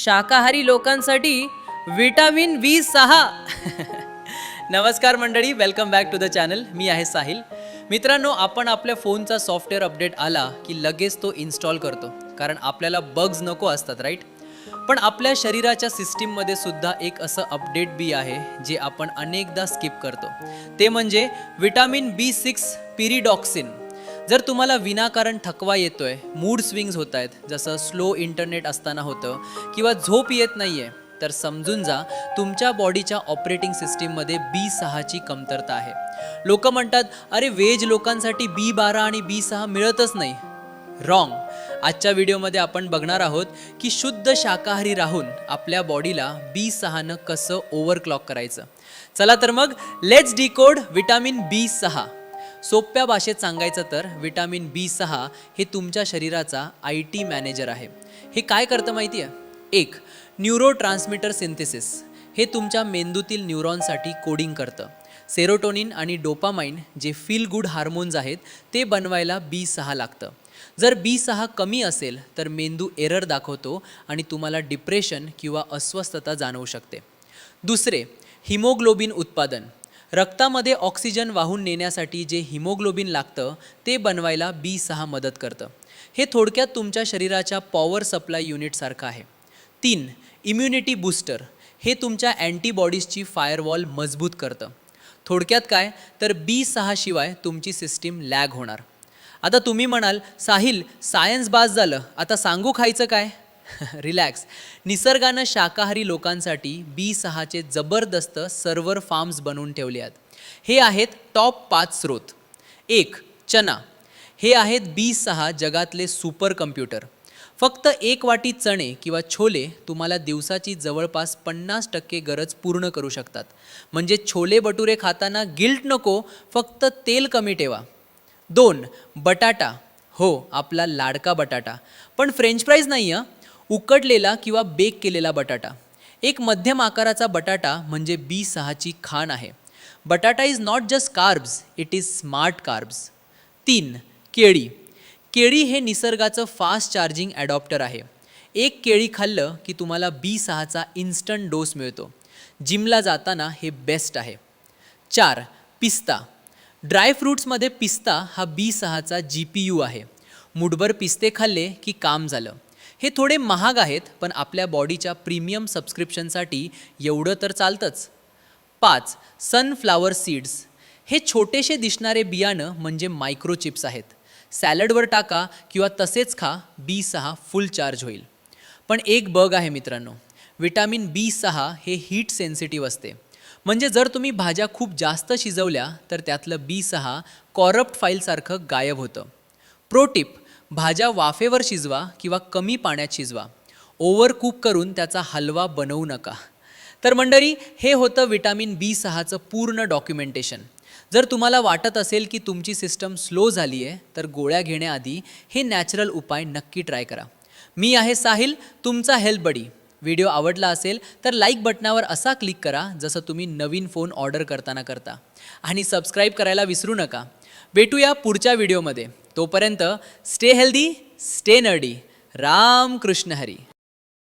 शाकाहारी लोकांसाठी vitamin we सहा. नमस्कार मंडळी welcome back to the channel मी आहे साहिल. मित्रांनो आपण आपल्या फोनचा सॉफ्टवेअर अपडेट आला की लगेच तो इन्स्टॉल करतो. कारण आपल्याला बग्स नको असतात राईट पण आपल्या शरीराच्या सिस्टीममध्ये सुद्धा एक असं अपडेट बी आहे जे आपण अनेकदा स्किप करतो. ते म्हणजे विटामिन बी सिक्स पिरिडॉक्सिन जर तुम्हाला विनाकारण थकवा येतोय मूड स्विंग्स होत आहेत जसं स्लो इंटरनेट असताना होतं किंवा झोप येत नाहीये तर समजून जा तुमच्या बॉडीच्या ऑपरेटिंग सिस्टीममध्ये बी सहाची कमतरता आहे. लोक म्हणतात अरे वेज लोकांसाठी बी बारा आणि बी सहा मिळतच नाही. रॉंग आजच्या व्हिडिओमध्ये आपण बघणार आहोत की शुद्ध शाकाहारी राहून आपल्या बॉडीला बी सहानं कसं ओव्हरक्लॉक करायचं. चला तर मग लेट्स डिकोड विटामिन बी सहा सोप्या भाषेत सांगायचं तर विटामिन बी सहा हे तुमच्या शरीराचा आय टी मॅनेजर आहे. हे काय करतं माहिती आहे एक न्यूरो ट्रान्समिटर सिंथेसिस. हे तुमच्या मेंदूतील न्यूरॉनसाठी कोडिंग करतं. सेरोटोनिन आणि डोपामाइन जे फील गुड हार्मोन्स आहेत ते बनवायला बी सहा लागतं. जर बी सहा कमी असेल तर मेंदू एरर दाखवतो आणि तुम्हाला डिप्रेशन किंवा अस्वस्थता जाणवू शकते. दुसरे हिमोग्लोबिन उत्पादन. रक्तामध्ये ऑक्सिजन वाहून नेण्यासाठी जे हिमोग्लोबिन लागतं ते बनवायला बी सहा मदत करतं. हे थोडक्यात तुमच्या शरीराच्या पॉवर सप्लाय युनिटसारखं आहे. तीन इम्युनिटी बूस्टर. हे तुमच्या अँटीबॉडीजची फायरवॉल मजबूत करतं. थोडक्यात काय? तर बी सहाशिवाय तुमची सिस्टीम लॅग होणार. आता तुम्ही म्हणाल साहिल सायन्स बाज झालं. आता सांगू खायचं काय? रिलॅक्स निसर्गानं शाकाहारी लोकांसाठी बी सहाचे जबरदस्त सर्व्हर फार्म्स बनवून ठेवले आहेत. हे आहेत टॉप पाच स्रोत. एक चना. हे आहेत बी सहा जगातले सुपर कम्प्युटर. फक्त एक वाटी चणे किंवा छोले तुम्हाला दिवसाची जवळपास पन्नास टक्के गरज पूर्ण करू शकतात. म्हणजे छोले भटुरे खाताना गिल्ट नको फक्त तेल कमी ठेवा. दोन बटाटा. हो आपला लाडका बटाटा. पण फ्रेंच फ्राईज नाही आहे उकडलेला किंवा बेक केलेला बटाटा. एक मध्यम आकाराचा बटाटा म्हणजे बी सहाची खाण आहे. बटाटा is not just carbs it is smart carbs तीन केळी. केळी हे निसर्गाचं फास्ट चार्जिंग ॲडॉप्टर आहे. एक केळी खाल्लं की तुम्हाला बी सहाचा इन्स्टंट डोस मिळतो. जिमला जाताना हे बेस्ट आहे. चार पिस्ता. ड्रायफ्रूट्समध्ये पिस्ता हा बी सहाचा जी पी यू आहे. मुठभर पिस्ते खाल्ले की काम झालं. हे थोडे महाग आहेत पण आपल्या बॉडीच्या प्रीमियम सबस्क्रिप्शनसाठी एवढं तर चालतंच. पाच सनफ्लावर सीड्स हे छोटेसे दिसणारे बियाणं म्हणजे मायक्रोचिप्स आहेत. सॅलडवर टाका किंवा तसेच खा बी सहा फुल चार्ज होईल. पण एक बग आहे मित्रांनो विटॅमिन बी सहा हे हीट सेन्सिटिव्ह असते. म्हणजे जर तुम्ही भाज्या खूप जास्त शिजवल्या तर त्यातलं बी सहा कॉरप्ट फाईलसारखं गायब होतं. प्रोटिप भाज्या वाफेवर शिजवा किंवा कमी पाण्यात शिजवा. ओव्हर कुक करून त्याचा हलवा बनवू नका. तर मंडळी हे होतं विटामिन बी सहाचं पूर्ण डॉक्युमेंटेशन. जर तुम्हाला वाटत असेल की तुमची सिस्टम स्लो झाली आहे तर गोळ्या घेण्याआधी हे नॅचरल उपाय नक्की ट्राय करा. मी आहे साहिल तुमचा हेल्प बडी. व्हिडिओ आवडला असेल तर लाईक बटनावर असा क्लिक करा जसं तुम्ही नवीन फोन ऑर्डर करताना करता. आणि सबस्क्राईब करायला विसरू नका. भेटूया पुढच्या व्हिडिओमध्ये. तोपर्यंत stay healthy stay nerdy Ram Krishna Hari.